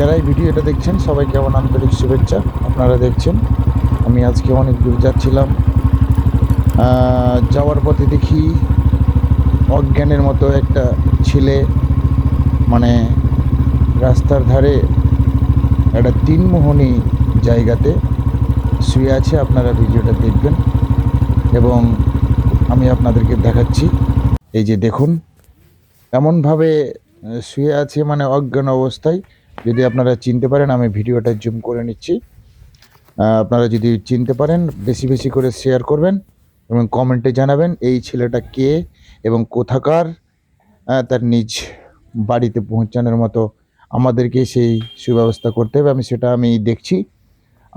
যারা এই ভিডিওটা দেখছেন, সবাইকে আমার আন্তরিক শুভেচ্ছা। আপনারা দেখছেন, আমি আজকে অনেক দূর যাচ্ছিলাম। যাওয়ার পথে দেখি অজ্ঞানের মতো একটা ছেলে মানে রাস্তার ধারে একটা তিনমোহনী জায়গাতে শুয়ে আছে। আপনারা ভিডিওটা দেখবেন এবং আমি আপনাদেরকে দেখাচ্ছি। এই যে দেখুন, এমনভাবে শুয়ে আছে মানে অজ্ঞান অবস্থায়। যদি আপনারা চিনতে পারেন, আমি ভিডিওটা জুম করে নিচ্ছি। আপনারা যদি চিনতে পারেন, বেশি বেশি করে শেয়ার করবেন এবং কমেন্টে জানাবেন, এই ছেলেটা কে এবং কোথাকার তার নিজ বাড়িতে পৌঁছানোর মতো আমাদেরকে সেই সুব্যবস্থা করতে হবে। আমি সেটা আমি দেখছি।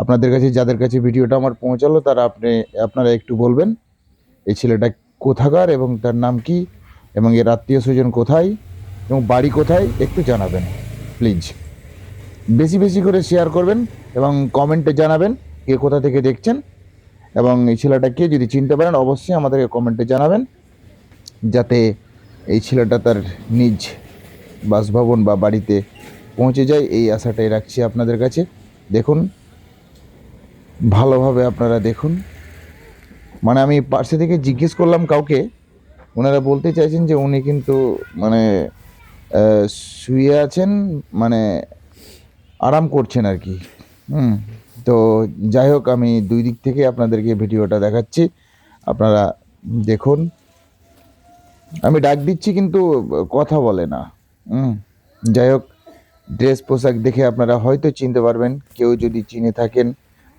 আপনাদের কাছে, যাদের কাছে ভিডিওটা আমার পৌঁছালো, তারা আপনি, আপনারা একটু বলবেন, এই ছেলেটা কোথাকার এবং তার নাম কি এবং এর আত্মীয় স্বজন কোথায় এবং বাড়ি কোথায়, একটু জানাবেন প্লিজ বেশি বেশি করে শেয়ার করবেন এবং কমেন্টে জানাবেন কে কোথা থেকে দেখছেন এবং এই ছেলেটাকে যদি চিনতে পারেন, অবশ্যই আমাদেরকে কমেন্টে জানাবেন যাতে এই ছেলেটা তার নিজ বাসভবন বা বাড়িতে পৌঁছে যায়। এই আশাটাই রাখছি আপনাদের কাছে। দেখুন, ভালোভাবে আপনারা দেখুন। মানে আমি পার্শ্বে থেকে জিজ্ঞেস করলাম কাউকে, ওনারা বলতে চাইছেন যে উনি কিন্তু মানে শুয়ে আছেন মানে আরাম করছেন আর কি। হুম, তো যাই হোক, আমি দুই দিক থেকে আপনাদেরকে ভিডিওটা দেখাচ্ছি। আপনারা দেখুন। আমি ডাক দিচ্ছি, কিন্তু কথা বলে না। হুম, যাই হোক, ড্রেস পোশাক দেখে আপনারা হয়তো চিনতে পারবেন। কেউ যদি চিনে থাকেন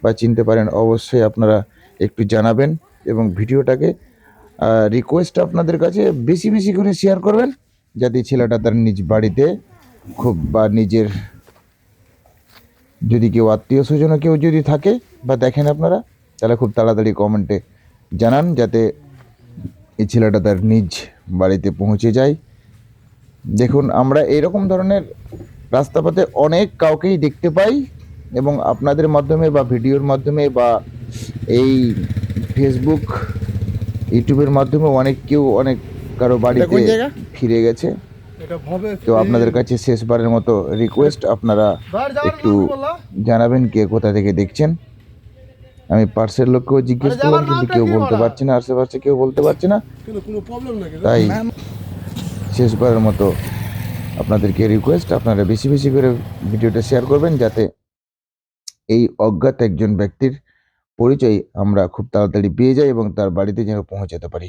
বা চিনতে পারেন, অবশ্যই আপনারা একটু জানাবেন এবং ভিডিওটাকে রিকোয়েস্ট আপনাদের কাছে বেশি বেশি করে শেয়ার করবেন, যাতে ছেলেটা তার নিজ বাড়িতে খুব বা নিজের যদি কেউ আত্মীয় স্বজনও কেউ যদি থাকে বা দেখেন আপনারা তাহলে খুব তাড়াতাড়ি কমেন্টে জানান যাতে এই ছেলেটা তার নিজ বাড়িতে পৌঁছে যায়। দেখুন আমরা এরকম ধরনের রাস্তাপথে অনেক কাউকেই দেখতে পাই এবং আপনাদের মাধ্যমে বা ভিডিওর মাধ্যমে বা এই ফেসবুক ইউটিউবের মাধ্যমে অনেক কেউ অনেক কারও বাড়িতে ফিরে গেছে। তো আপনাদের কাছে শেষবারের মতো রিকোয়েস্ট আপনারা একটু? জানাবেন কে কোথা থেকে দেখছেন। আমি পার্সের লোককেও জিজ্ঞেস করলাম কিন্তু কেউ বলতে বলা? পারছে না আশেপাশে কেউ বলতে পারছে না। তাই শেষবারের মতো আপনাদেরকে রিকোয়েস্ট আপনারা বেশি বেশি করে ভিডিওটা শেয়ার করবেন যাতে এই অজ্ঞাত একজন ব্যক্তির পরিচয় আমরা খুব তাড়াতাড়ি পেয়ে যাই এবং তার বাড়িতে যেন পৌঁছাতে পারি।